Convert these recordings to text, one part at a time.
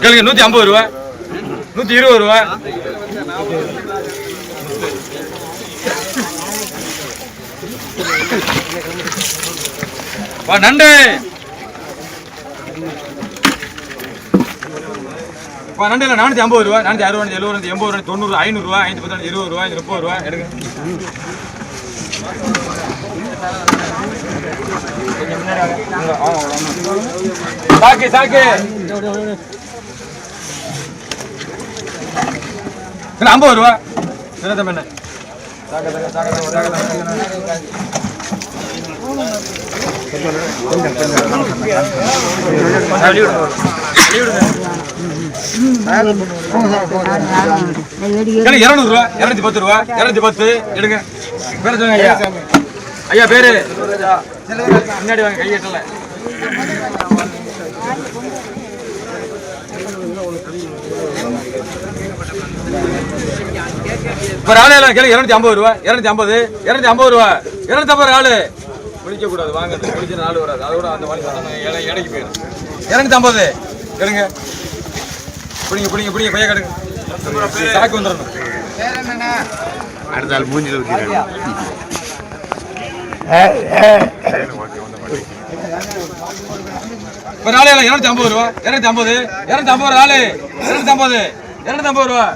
கேளுங்க நூத்தி ஐம்பது ரூபா நூத்தி இருபது ரூபா வா நண்டு. வா நண்டு இல்லை நானூற்றி ஐம்பது ரூபா நானூற்றி அறுபது எழுபது எண்பது ரூபா தொண்ணூறு ஐநூறுரூவா ஐந்து பத்தாண்டு இருபது ரூபா முப்பது ரூபா எடுங்க. சாக்கு சாக்கு இல்லை ஐம்பது ரூபா என்ன தம்பி என்ன சாக்க சாக்க இரநூறுவா இரநூத்தி பத்து ரூபா இரநூத்தி பத்து எடுங்க. பேர சொல்லுங்க ஐயா. ஐயா பேரு? முன்னாடி வாங்க கையெட்டல இப்போ எல்லாம் கேளு இரநூத்தி ஐம்பது ரூபா இரநூத்தி ஐம்பது இரநூத்தி ஐம்பது ரூபா. இரநூத்தி ஐம்பது ஆளு குளிக்க கூடாது வாங்க குளிச்சு நாலு வராது. அதோட அந்த மாதிரி இடைக்கு போயிடும் இரநூத்தி ஐம்பது. எடுங்க. பிடிங்க பிடிங்க பிடிங்க பைய கடுங்க. சாக்கு வந்துடணும். அடுத்த ஆள் மூஞ்சில ஒரு ஆளு எல்லாம் இரநூத்தி ஐம்பது ரூபா. இரநூத்தி ஐம்பது. இரநூத்தி ஐம்பது ஆளு. இரநூத்தி ஐம்பது. இரநூத்தி ஐம்பது ரூபா.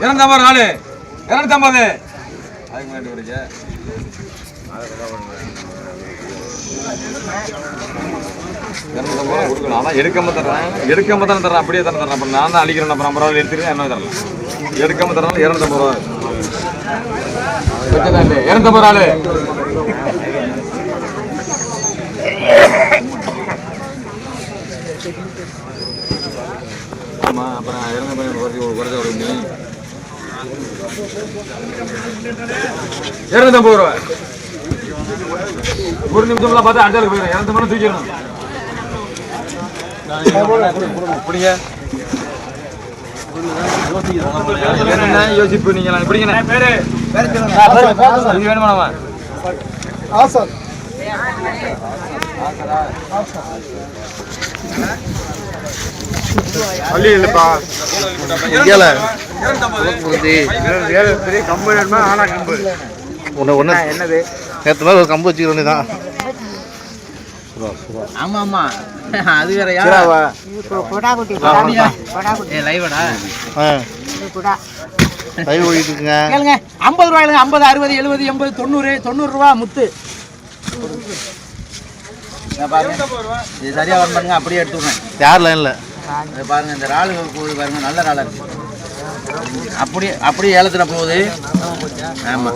இரநூத்தி ஐம்பது ஆளு. இரநூத்தி ஐம்பது. அதுக்கு முன்னாடி கொடுக்கணும் ஆனால் எடுக்காம தர்றேன். எடுக்காம தானே தர்றேன். அப்படியே தானே தர்றேன். அப்புறம் நான் தான் அழிக்கிறேன். அப்புறம் ஐம்பது ரூபா எடுத்துருக்கேன் என்ன தரலாம்? எடுக்காம தரனால இரநூத்தம்பது ரூபா. இரநூத்தம்பது ரூபா ஆளு. ஆமா அப்புறம் இறந்த பையன் குறைச்சி குறைச்ச விட இரநூத்தம்பது ரூபா ஒரு நிமிஷம்லாம் பார்த்தா அஞ்சாளுக்கு போயிடும் இரநூத்தி மணி தூக்கிடணும். என்ன யோசிப்பு நீங்க பிடிங்க பேரு? இது வேணுமா நம்ம? பள்ளி இல்லைப்பா. இங்கேல. பெரிய கம்பு வேணுமா? ஆனா கம்பு. ஒன்று ஒன்று என்னது? நேற்று மாதிரி ஒரு கம்பு வச்சுக்க வேண்டியதான் ஆமா ஆமா அது வேறயா? கொடா குட்டி கொடா குட்டி. லைவடா கொடா. லைவ் ஓடிட்டு இருக்குங்க. கேளுங்க. ஐம்பது ரூபாயிலுங்க. ஐம்பது அறுபது எழுபது எண்பது தொண்ணூறு தொண்ணூறு ரூபா முத்து. இங்க பாருங்க. இது சரியா வர பாருங்க அப்படியே எடுத்துக்கிறேன் யார் லைனில் பாருங்க. இந்த இறால் போகுது பாருங்க. நல்ல இறாலா இருக்கு. அப்படியே அப்படியே ஏலத்துல போகுது. ஆமா.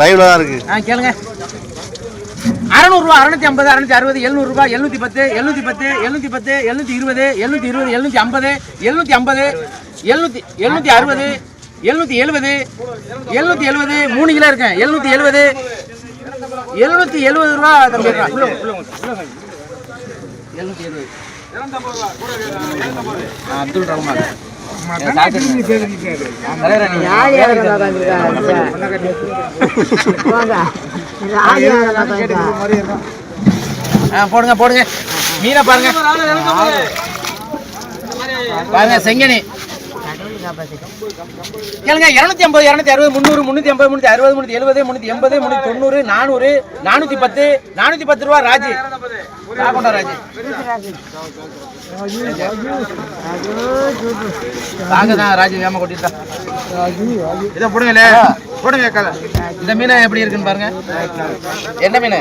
லைவ்ல தான் இருக்கு. ஆ கேளுங்க. அறநூறுவா அறுநூத்தி ஐம்பது அறுநூத்தி அறுபது எழுநூறுபா எழுநூத்தி பத்து எழுநூத்தி பத்து எழுநூத்தி பத்து எழுநூத்தி இருபது எழுநூத்தி இருபது எழுநூத்தி ஐம்பது எழுநூத்தி ஐம்பது எழுநூத்தி எழுநூத்தி அறுபது எழுநூத்தி எழுபது எழுநூத்தி எழுபது மூணு கிலோ இருக்கேன். எழுநூத்தி எழுபது எழுநூத்தி எழுபது ரூபா தம்பி எழுநூத்தி எழுபது. அப்துல் ரஹ்மான். போடுங்க போடுங்க மீனை பாருங்க பாருங்க செங்கனி கேளுங்க இரநூத்தி ஐம்பது இரநூத்தி அறுபது முந்நூறு முந்நூற்றி ஐம்பது முந்நூற்றி அறுபது முந்நூற்றி எழுபது முந்நூற்றி எண்பது முந்நூற்றி தொண்ணூறு நானூறு நானூற்றி பத்து நானூற்றி பத்து ரூபா ராஜு. ராகொண்டா ராஜு. ராக தான் ராஜு வேம கொட்டிட்டா இதை போடுங்களே. போடுங்க கதை இந்த மீன் எப்படி இருக்குன்னு பாருங்க. என்ன மீன்?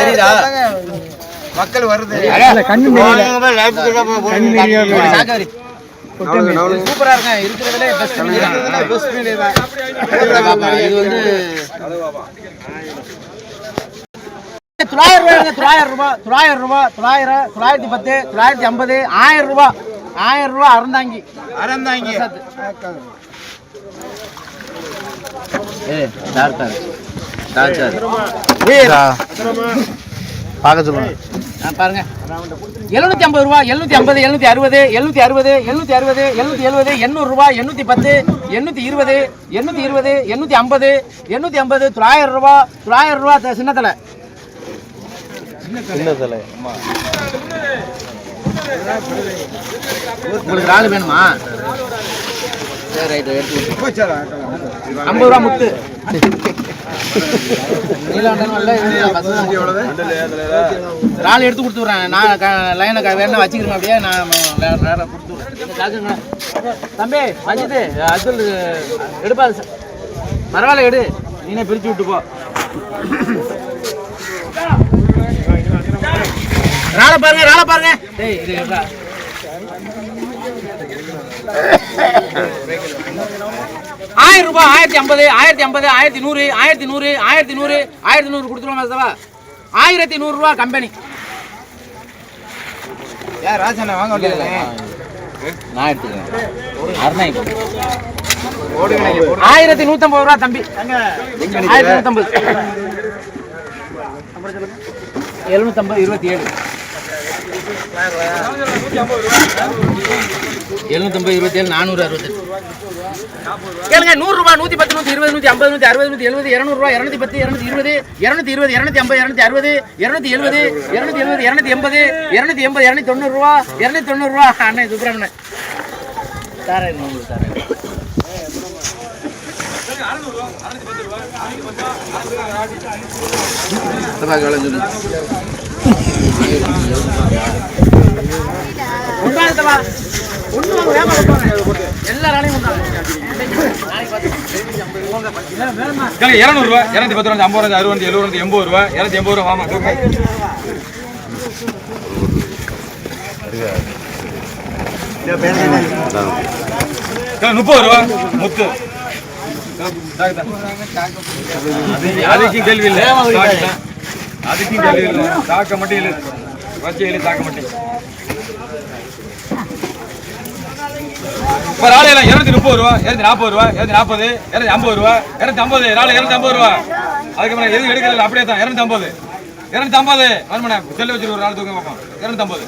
தெரியுதா? மக்கள் வருது. சூப்பரா இருக்கேன் இருக்கிறதுல பெஸ்ட் மீன் இது வந்து தொள்ளாயிரம் ரூபாய் தொள்ளாயிரம் ரூபாய் தொள்ளாயிரம் ரூபாய் தொள்ளாயிரம் தொள்ளாயிரத்தி பத்து தொள்ளாயிரத்தி ஐம்பது ஆயிரம் ரூபாய் ஆயிரம் ரூபாய் அறந்தாங்கி. அறந்தாங்க. ஏ பார்க்க சொல்லுங்க. பாருங்க. எழுநூத்தி ஐம்பது ரூபா எழுநூத்தி ஐம்பது எழுநூத்தி அறுபது எழுநூத்தி அறுபது எழுநூத்தி அறுபது எழுநூத்தி எழுபது எண்ணூறு ரூபா எண்ணூத்தி பத்து எண்ணூத்தி இருபது எண்ணூத்தி இருபது எண்ணூத்தி ஐம்பது எண்ணூத்தி ஐம்பது தொள்ளாயிரம் ரூபா தொள்ளாயிரம் ரூபா சின்னத்தலை சின்ன தலை. உங்களுக்கு ஆள் வேணுமா? சரி ரைட்டு எடுத்து ஐம்பது ரூபா முத்து. நாலு எடுத்து கொடுத்துட்றேன். நான் லைனை வேணா வச்சுக்கிறேன் அப்படியே. நான் வேற- கொடுத்துட்றேன். தம்பி மஜித்து அப்துல் எடுப்பா அது. பரவாயில்ல எடு. நீனே பிரிச்சு விட்டு போ. ராளை பாருங்க ராளை பாருங்க. டேய் இது. ஆயிரம் ரூபாய் ஆயிரத்தி ஐம்பது ஆயிரத்தி ஐம்பது ஆயிரத்தி நூறு ஆயிரத்தி நூறு ஆயிரத்தி நூறு ஆயிரத்தி நூறு கொடுத்துருவோம் சார் ஆயிரத்தி நூறுரூவா கம்பெனி யார் ராஜண்ணா வாங்க நான் எடுத்துக்கிறேன். ஆயிரத்தி நூத்தம்பது ரூபா தம்பி. ஆயிரத்தி நூத்தம்பது. எழுநூத்தம்பது இருபத்தி ஏழு. எழுநூத்தம்பது இருபத்தி ஏழு நானூறு அறுபத்தெட்டு. கேளுங்க நூறு நூற்றி பத்து நூற்றி இருபது நூற்றி ஐம்பது நூற்றி அறுபது நூற்றி எழுபது இருநூறு இரநூத்தி பத்து இரநூத்தி இருபது இருநூத்தி இருபது இரநூத்தி ஐம்பது இரநூத்தி அறுபது இரநூத்தி எழுபது இரநூத்தி எழுபது இருநூத்தி எண்பது இரநூத்தி எண்பது இரநூத்தி தொண்ணூறு ரூபா தொண்ணூறுரூவா தொண்ணூறு ரூபா அண்ணன் சுப்பிரமணியன் தரேன் உங்களுக்கு தரேன். கொண்டாடுதவா இரநூறுவா இரநூத்தி பத்து ரூபா ஐம்பது ரூபா அறுபது எழுபது எண்பது ரூபா இரநூத்தி எண்பது ரூபா ஆமா முப்பது ரூபா முத்து. அதுக்கும் கேள்வி இல்லை. அதுக்கும் கேள்வி இல்லை. தாக்க மட்டும் இல்லை வச்சு தாக்க மட்டும். இப்போ ராலையில் இரநூத்தி முப்பது ரூபா இரநூத்தி நாற்பது ரூபா இரநூத்தி நாற்பது இரநூத்தி ஐம்பது ரூபா இரநூத்தி ஐம்பது ராலை இரநூத்தி ஐம்பது ரூபா. அதுக்கப்புறம் எதுவும் எடுக்கல அப்படியே தான் இரநூத்தி ஐம்பது. இரநூத்தி ஐம்பது. வருமானே செல்லு வச்சுட்டு ஒரு நாள் தூங்க பார்ப்போம். இரநூத்தி ஐம்பது.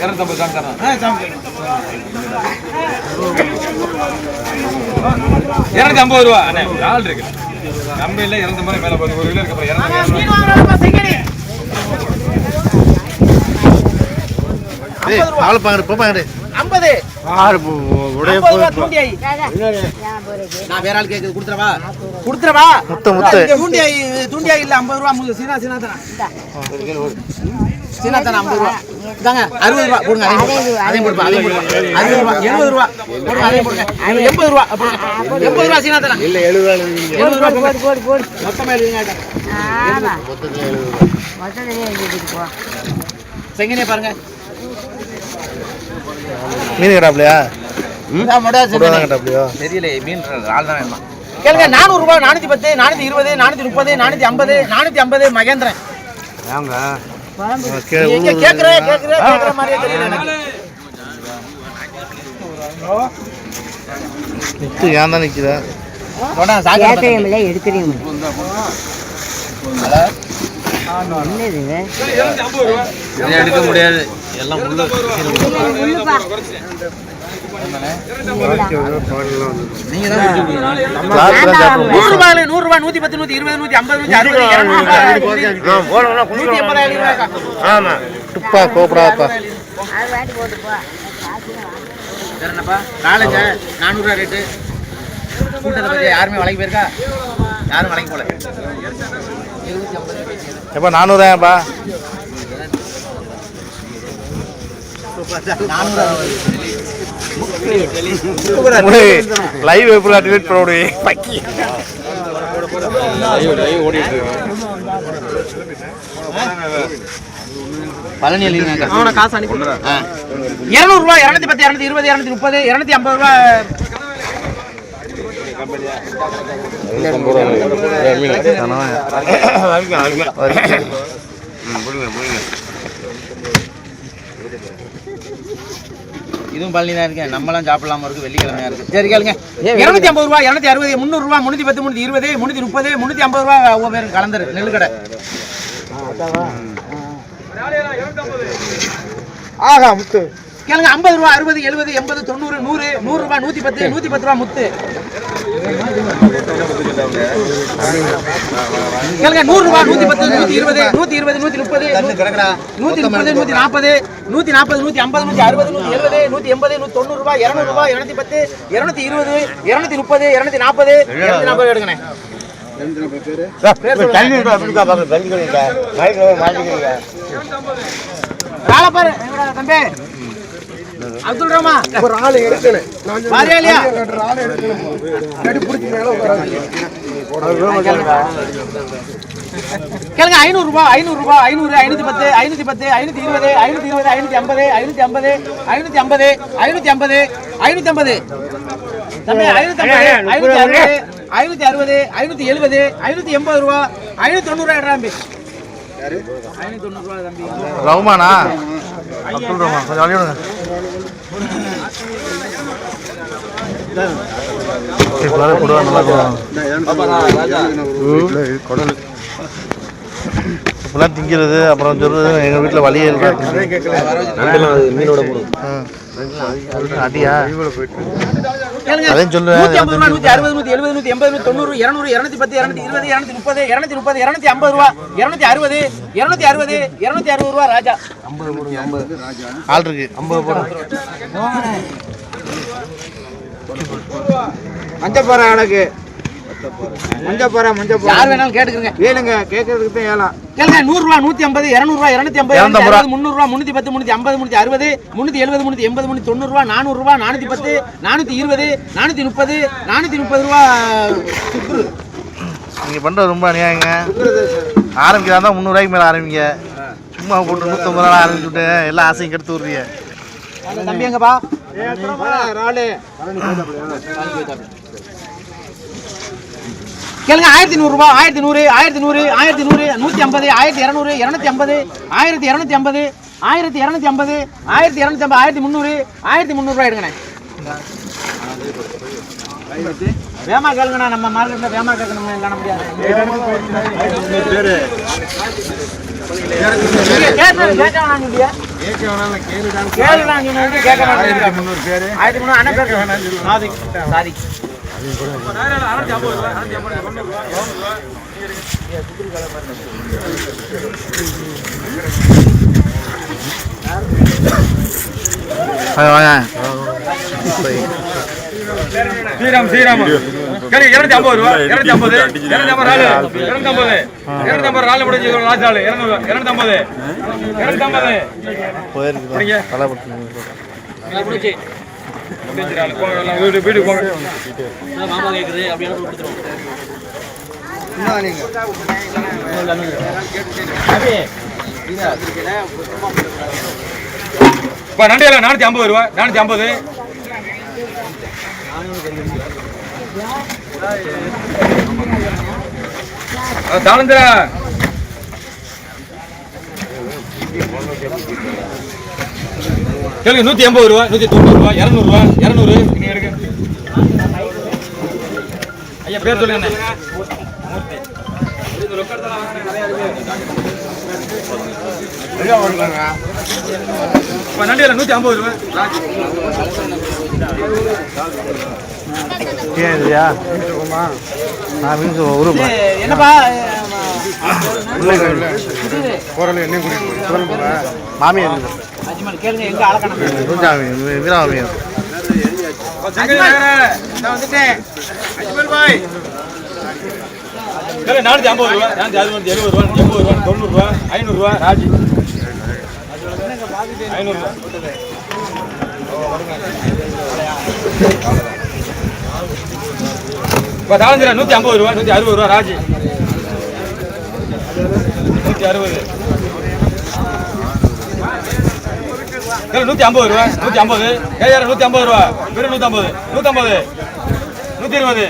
இரநூத்தி ஐம்பது சாமி தரேன். இரநூத்தி ஐம்பது ரூபா. அண்ணே ஒரு ஆள் இருக்கு. கம்பெனியில் இரநூத்தி ஐம்பது மேலே போகுது. ஒரு கிலோ இருக்கு அப்புறம் இரநூத்தி மீன் வாங்குறப்ப ஐம்பது. ஆறு உடைய நான் வேற ஆள் கொடுத்துறவா கொடுத்துறவா முத்த முத்து. தூண்டியாய் தூண்டியாய் இல்ல ஐம்பது ரூபா முது சீனா சீனா தானா சீனா தானே ஐம்பது ரூபா. இதாங்க அறுபது ரூபா அதையும் அதையும் போடுங்க அறுபது ரூபா. எழுபது ரூபா அதையும் எண்பது ரூபா எண்பது ரூபா சீனா தானே இல்ல எழுபது எழுபது ரூபா போடு போடு போடு மொத்தமா எழுதுங்க மொத்தத்திலே செங்கனே பாருங்க. மீன்? கட்டாப்லையா தெரியல மீன் ஆள் தான் வேணுமா? கேளுங்க நானூறு ரூபாய் நானூத்தி பத்து நானூத்தி இருபது நானூத்தி முப்பது நானூத்தி ஐம்பது நானூத்தி ஐம்பது மகேந்திரன். கேக்குற கேக்குற கேக்குற மாதிரியே தெரியல எனக்கு. முத்து ஏன் தான் எடுக்கிறீங்க எடுக்க முடியாது. உள்ளுப்பா. நீங்க தான் பிடிச்சு கொடுக்கணும். கிளாஸ் தான் சாப்பிடுவோம் நூறு ரூபாய் நூறு ரூபாய் நூத்தி பத்து நூத்தி இருபது நூத்தி ஐம்பது நூத்தி அறுபது நூத்தி எண்பதாயிரம். ஆமா துப்பா கோப்படாப்பா அது வாட்டி போட்டு போ காசுலாம் வாங்க. வேற என்னப்பா? நாளைக்கு நானூறு ரூபாய் ரேட்டு கூட்டத்தை யாருமே வளைக்க போயிருக்கா? யாரும் வளைக்க போல எப்பா நானூறாயப்பா நானூறு லைவ் எப்படி டிலீட் பண்ண முடியும்? பழனி அவனை காசு அனுப்பி இரநூறுவா இரநூத்தி பத்து இரநூத்தி இருபது இரநூத்தி முப்பது இரநூத்தி ஐம்பது ரூபா இதுவும் பழனி தான் இருக்கேன். நம்மளாம் சாப்பிடலாம இருக்கு வெள்ளிக்கிழமையா இருக்கு. சரி கேளுங்க. இருநூத்தி ஐம்பது ரூபா இருநூத்தி அறுபது முந்நூறு ரூபா முன்னூத்தி பத்து முன்னூத்தி இருபது முன்னூத்தி முப்பது முன்னூத்தி ஐம்பது ரூபா ஒவ்வொரு பேருக்கு கலந்துரு நெல் கடை ஆகா முத்து. கேளுங்க ஐம்பது ரூபா அறுபது எழுபது எண்பது தொண்ணூறு நூறு நூறு ரூபாய் நூத்தி பத்து நூத்தி பத்து ரூபா முத்து. கேளுங்க நூறு ரூபாய் நூத்தி பத்து நூத்தி இருபது நூத்தி இருபது நூத்தி முப்பது நூத்தி முப்பது நூத்தி நாற்பது நூத்தி நாற்பது நூத்தி ஐம்பது நூத்தி அறுபது நூத்தி எழுபது நூத்தி எண்பது நூத்தி தொண்ணூறு ரூபாய் இருநூறு ரூபாய் இருநூத்தி பத்து இருநூத்தி இருபது இருநூத்தி முப்பது இருநூத்தி நாற்பது இருநூத்தி நாற்பது எங்கடா தம்பி. அப்துல் ரஹ்மா ஒரு ஆள் எடுக்கணும் ஆள் எடுக்கணும் கடி பிடிச்சி மேல உட்காராது கேளுங்க ஐநூறு ரூபாய் ஐநூறு ரூபாய் ஐநூறு ஐநூத்தி பத்து ஐநூத்தி பத்து ஐநூத்தி இருபது ஐநூத்தி இருபது ஐநூத்தி ஐம்பது ஐநூத்தி ஐம்பது ஐநூத்தி ஐம்பது ஐநூத்தி ஐம்பது ஐநூத்தி ஐம்பது. தம்பி ஐநூத்தி ஐம்பது ஐநூத்தி அறுபது ஐநூத்தி அறுபது ஐநூத்தி எழுபது ஐநூத்தி எண்பது ரூபா ஐநூத்தி தொண்ணூறு ரூபாய் ரவுமானா? அப்துல் ரஹ்மான் கொஞ்சம் வழி விடுங்க. இப்பெல்லாம் திங்கிறது அப்புறம் சொல்றது எங்க வீட்டுல வழியே இல்லை. அடியா? அதையும் சொல்லுவேன். நூத்தி ஐம்பது அறுபது நூத்தி எழுபது நூத்தி எண்பது நூத்தி தொண்ணூறு இருநூறு இருநூத்தி பத்து இருநூத்தி இருபது இருநூத்தி முப்பது இருநூத்தி முப்பது இருநூத்தி ஐம்பது ரூபா இருநூத்தி அறுபது இருநூத்தி அறுபது இருநூத்தி அறுபது ரூபா ராஜா. ஆள் இருக்கு. ஐம்பது போடும் மஞ்சப்பாறை எனக்கு. மஞ்சப்பாறை மஞ்சப்பாறை யார் வேணாலும் கேட்டுக்கிறங்க வேணுங்க கேட்கறதுக்கு தான் ஏலாம் கேளுங்க நூறு ரூபா நூத்தி ஐம்பது இருநூறு ரூபா இருநூத்தி ஐம்பது இருநூத்தம்பது ரூபா. முந்நூறு ரூபா முன்னூத்தி பத்து முன்னூத்தி ஐம்பது முன்னூத்தி அறுபது முன்னூத்தி எழுபது எண்பது முன்னூத்தி தொண்ணூறு ரூபா நானூறு ரூபா நானூத்தி பத்து நானூத்தி இருபது நானூத்தி முப்பது நானூத்தி முப்பது ரூபா சுக்குரு. நீங்க பண்றது ரொம்ப அநியாயங்க. ஆரம்பிக்கிறதா இருந்தா முந்நூறுவாய்க்கு மேல ஆரம்பிங்க. சும்மா போட்டு நூற்றம்பது ரூபா ஆரம்பிச்சு விட்டு எல்லா ஆசையும் கெடுத்து விடுறீங்க. தம்பி எங்கப்பா? ராலு கேளுங்க ஆயிரத்தி நூறு ஆயிரத்தி நூறு ஆயிரத்தி நூறு ஆயிரத்தி நூறு நூற்றி ஐம்பது ஆயிரத்தி இரநூறு இரநூத்தி ஐம்பது ஆயிரத்தி இரநூத்தி ஐம்பது ஆயிரத்தி இரநூத்தி ஐம்பது ஆயிரத்தி இரநூத்தி ஐம்பது ஆயிரத்தி முந்நூறு ஆயிரத்தி முந்நூறுரூவா எடுங்கண்ணே. வேமா கேளுங்கண்ணா நம்ம மார்க்கெட்ல வேமா கேட்கணும் இல்லைன்னா முடியாது. நீங்க கேட்க வேணாம் கேட்க வேணாம் ஸ்ரீராம் ஸ்ரீராம். இருநூத்தி ஐம்பது ரூபா. இருநூத்தி ஐம்பது. இருநூத்தி ஐம்பது நாலு இருநூத்தி ஐம்பது இருநூத்தி ஐம்பது. நாலு முடிஞ்சு லாஸ்ட் ஆளு. இருநூறு இருநூத்தி ஐம்பது. இருநூத்தி ஐம்பது. போயிருக்கு போங்க. வீட்டுக்கு இப்போ நண்டியில் நானூற்றி ஐம்பது ரூபா நானூற்றி ஐம்பது. தாளந்திரா கேளுங்க நூற்றி எண்பது ரூபா நூற்றி தொண்ணூறு ரூபா இரநூறுவா இரநூறு. நீ எடுங்க. ஐயா பேர் சொல்லுங்க நண்டியில் நூற்றி ஐம்பது ரூபா என்னப்பா? மாமியார் பாய். நானூற்றி ஐம்பது ரூபா நானூற்றி அறுபது எழுபது ரூபா எண்பது ரூபா தொண்ணூறுரூவா ஐநூறுரூவா ராஜி. ஐநூறுரூவா இப்போ தாளந்திரா நூற்றி ஐம்பது ரூபா நூற்றி அறுபது ரூபா ராஜி. நூற்றி அறுபது. நூற்றி ஐம்பது ரூபா நூற்றி ஐம்பது. கேஆர் நூற்றி ஐம்பது ரூபா வெறும் நூற்றம்பது நூற்றம்பது நூற்றி இருபது.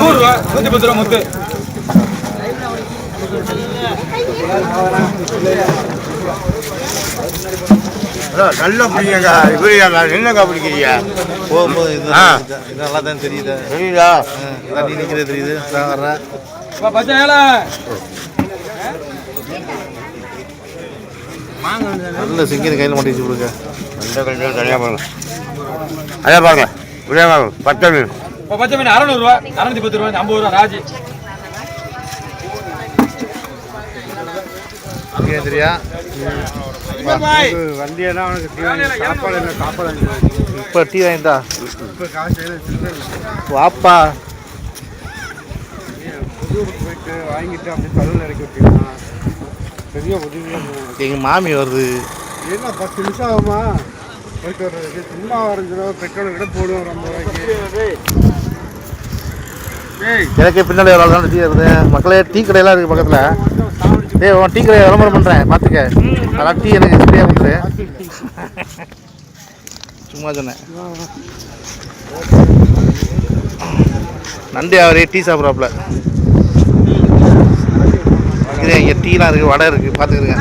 நூறுரூவா நூற்றி பத்து ரூபா முத்து. நல்லா பிடிங்க இப்படி என்னக்கா பிடிக்கிறீங்க? போகும்போது இது நல்லா தான் தெரியுது? தெரியுதா? தண்ணி நிற்கிறது தெரியுது. நான் வர்றேன் அப்பா, பச்சை ஏழை நல்ல சிங்கர் கையில் மாட்டி கொடுங்க இந்த கொஞ்சம் தனியாக பாருங்க. அதே பாருங்க. இப்படியே பாருங்க. பச்சை மீன். பச்சை மீன் அறநூறுவா அறநூத்தி பத்து ரூபா ஐம்பது ரூபா ராஜி. சிங்கர் தெரியா? வண்டியெல்லாம் அவனுக்கு சாப்பாடு இல்லை? சாப்பாடு இப்போ டீ வாங்கிட்டா இப்போ காசு வாப்பா. போயிட்டு வாங்கிட்டு அப்படியே கல்லில் இறக்கி விட்டீங்கன்னா பெரிய உதவியாக எங்கள் மாமி வருது. என்ன பத்து நிமிஷம் ஆகுமா? போயிட்டு வர்றதுக்கு. சும்மா வரைஞ்சிரோ பெட்ரோல் கிட்ட போடுவோம் ரொம்ப ரூபாய்க்கு. எனக்கே பின்னாடி ஒரு ஆள் டீ வருது மக்களே டீ கடையெல்லாம் இருக்குது பக்கத்தில். டேய் உன் டீ கடையை விளம்பரம் பண்ணுறேன் பார்த்துக்க அதான் டீ எனக்கு ஃப்ரீயாக கொடுத்து. சும்மா சொன்னேன். நன்றி அவரே டீ சாப்பிட்றாப்புல. இங்கே டீலாம் இருக்குது வடை இருக்குது பார்த்துக்கிறேங்க